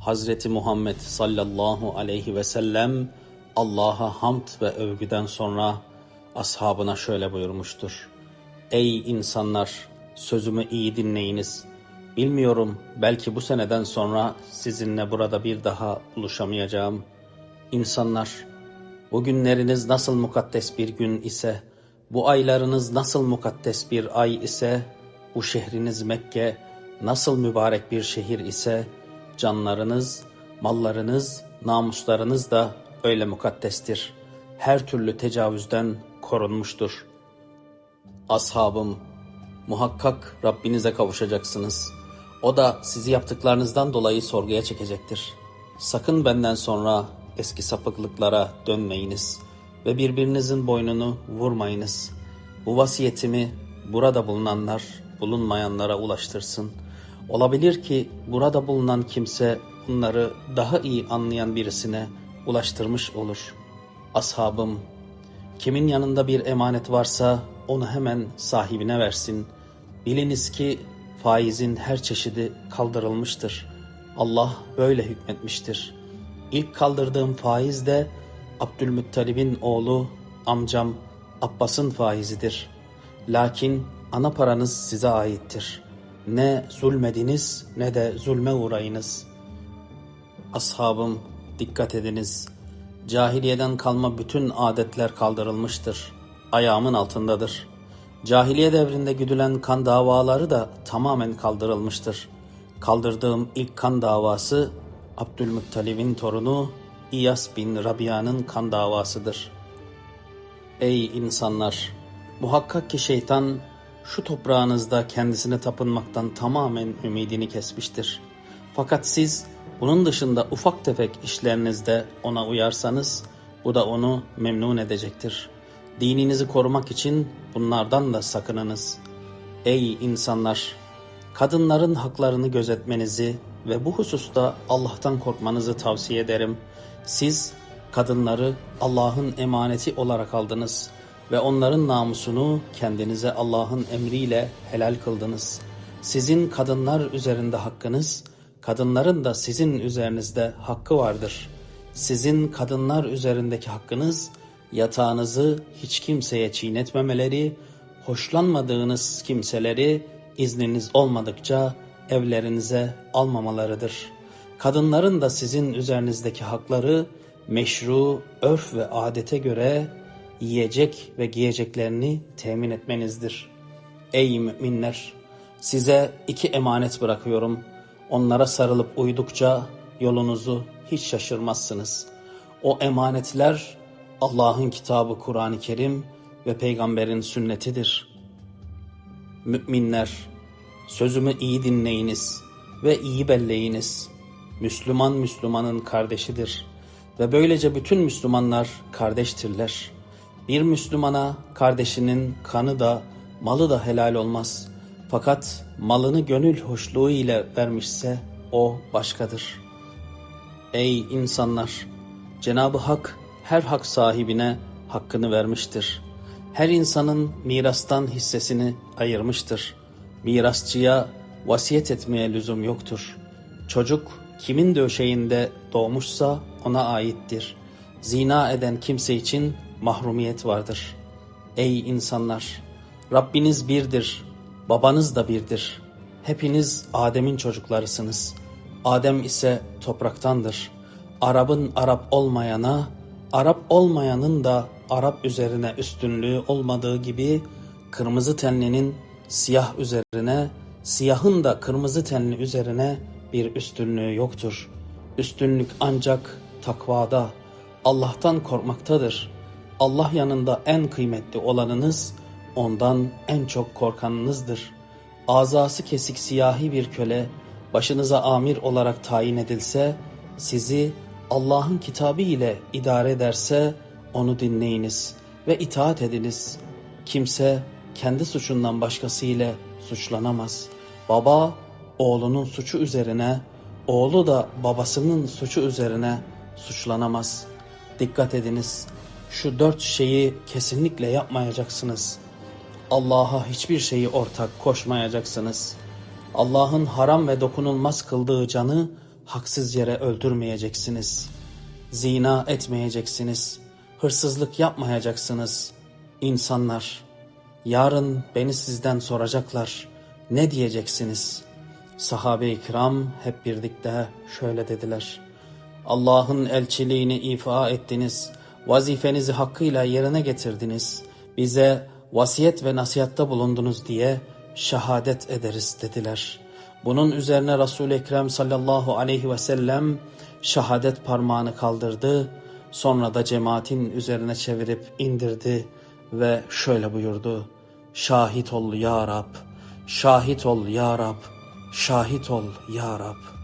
Hazreti Muhammed sallallahu aleyhi ve sellem Allah'a hamd ve övgüden sonra ashabına şöyle buyurmuştur. Ey insanlar sözümü iyi dinleyiniz. Bilmiyorum belki bu seneden sonra sizinle burada bir daha buluşamayacağım. İnsanlar bugünleriniz nasıl mukaddes bir gün ise, bu aylarınız nasıl mukaddes bir ay ise, bu şehriniz Mekke nasıl mübarek bir şehir ise, canlarınız, mallarınız, namuslarınız da öyle mukaddestir. Her türlü tecavüzden korunmuştur. Ashabım, muhakkak Rabbinize kavuşacaksınız. O da sizi yaptıklarınızdan dolayı sorguya çekecektir. Sakın benden sonra eski sapıklıklara dönmeyiniz ve birbirinizin boynunu vurmayınız. Bu vasiyetimi burada bulunanlar bulunmayanlara ulaştırsın. Olabilir ki burada bulunan kimse bunları daha iyi anlayan birisine ulaştırmış olur. Ashabım, kimin yanında bir emanet varsa onu hemen sahibine versin. Biliniz ki faizin her çeşidi kaldırılmıştır. Allah böyle hükmetmiştir. İlk kaldırdığım faiz de Abdülmuttalib'in oğlu amcam Abbas'ın faizidir. Lakin ana paranız size aittir. Ne zulmediniz ne de zulme uğrayınız. Ashabım dikkat ediniz. Cahiliyeden kalma bütün adetler kaldırılmıştır. Ayağımın altındadır. Cahiliye devrinde güdülen kan davaları da tamamen kaldırılmıştır. Kaldırdığım ilk kan davası Abdülmuttalib'in torunu İyas bin Rabia'nın kan davasıdır. Ey insanlar! Muhakkak ki şeytan şu toprağınızda kendisine tapınmaktan tamamen ümidini kesmiştir. Fakat siz bunun dışında ufak tefek işlerinizde ona uyarsanız bu da onu memnun edecektir. Dininizi korumak için bunlardan da sakınınız. Ey insanlar! Kadınların haklarını gözetmenizi ve bu hususta Allah'tan korkmanızı tavsiye ederim. Siz kadınları Allah'ın emaneti olarak aldınız ve onların namusunu kendinize Allah'ın emriyle helal kıldınız. Sizin kadınlar üzerinde hakkınız, kadınların da sizin üzerinizde hakkı vardır. Sizin kadınlar üzerindeki hakkınız, yatağınızı hiç kimseye çiğnetmemeleri, hoşlanmadığınız kimseleri izniniz olmadıkça evlerinize almamalarıdır. Kadınların da sizin üzerinizdeki hakları meşru, örf ve adete göre yiyecek ve giyeceklerini temin etmenizdir. Ey müminler! Size iki emanet bırakıyorum. Onlara sarılıp uydukça yolunuzu hiç şaşırmazsınız. O emanetler Allah'ın kitabı Kur'an-ı Kerim ve peygamberin sünnetidir. Müminler, sözümü iyi dinleyiniz ve iyi belleyiniz. Müslüman Müslümanın kardeşidir ve böylece bütün Müslümanlar kardeştirler. Bir Müslümana kardeşinin kanı da malı da helal olmaz. Fakat malını gönül hoşluğu ile vermişse o başkadır. Ey insanlar! Cenab-ı Hak her hak sahibine hakkını vermiştir. Her insanın mirastan hissesini ayırmıştır. Mirasçıya vasiyet etmeye lüzum yoktur. Çocuk kimin döşeğinde doğmuşsa ona aittir. Zina eden kimse için mahrumiyet vardır. Ey insanlar! Rabbiniz birdir, babanız da birdir. Hepiniz Adem'in çocuklarısınız. Adem ise topraktandır. Arap'ın Arap olmayana, Arap olmayanın da Arap üzerine üstünlüğü olmadığı gibi kırmızı tenlinin siyah üzerine, siyahın da kırmızı tenli üzerine bir üstünlüğü yoktur. Üstünlük ancak takvada, Allah'tan korkmaktadır. Allah yanında en kıymetli olanınız, ondan en çok korkanınızdır. Azası kesik siyahi bir köle, başınıza amir olarak tayin edilse, sizi Allah'ın kitabı ile idare ederse, onu dinleyiniz ve itaat ediniz. Kimse kendi suçundan başkası ile suçlanamaz. Baba oğlunun suçu üzerine, oğlu da babasının suçu üzerine suçlanamaz. Dikkat ediniz. Şu dört şeyi kesinlikle yapmayacaksınız. Allah'a hiçbir şeyi ortak koşmayacaksınız. Allah'ın haram ve dokunulmaz kıldığı canı haksız yere öldürmeyeceksiniz. Zina etmeyeceksiniz. Hırsızlık yapmayacaksınız. İnsanlar, yarın beni sizden soracaklar. Ne diyeceksiniz? Sahabe-i kiram hep birlikte şöyle dediler. Allah'ın elçiliğini ifa ettiniz. Vazifenizi hakkıyla yerine getirdiniz. Bize vasiyet ve nasihatta bulundunuz diye şehadet ederiz dediler. Bunun üzerine Resul-i Ekrem sallallahu aleyhi ve sellem şehadet parmağını kaldırdı. Sonra da cemaatin üzerine çevirip indirdi ve şöyle buyurdu. Şahit ol ya Rab, şahit ol ya Rab, şahit ol ya Rab.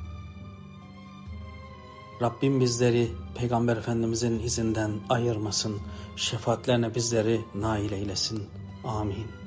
Rabbim bizleri Peygamber Efendimizin izinden ayırmasın. Şefaatlerine bizleri nail eylesin. Amin.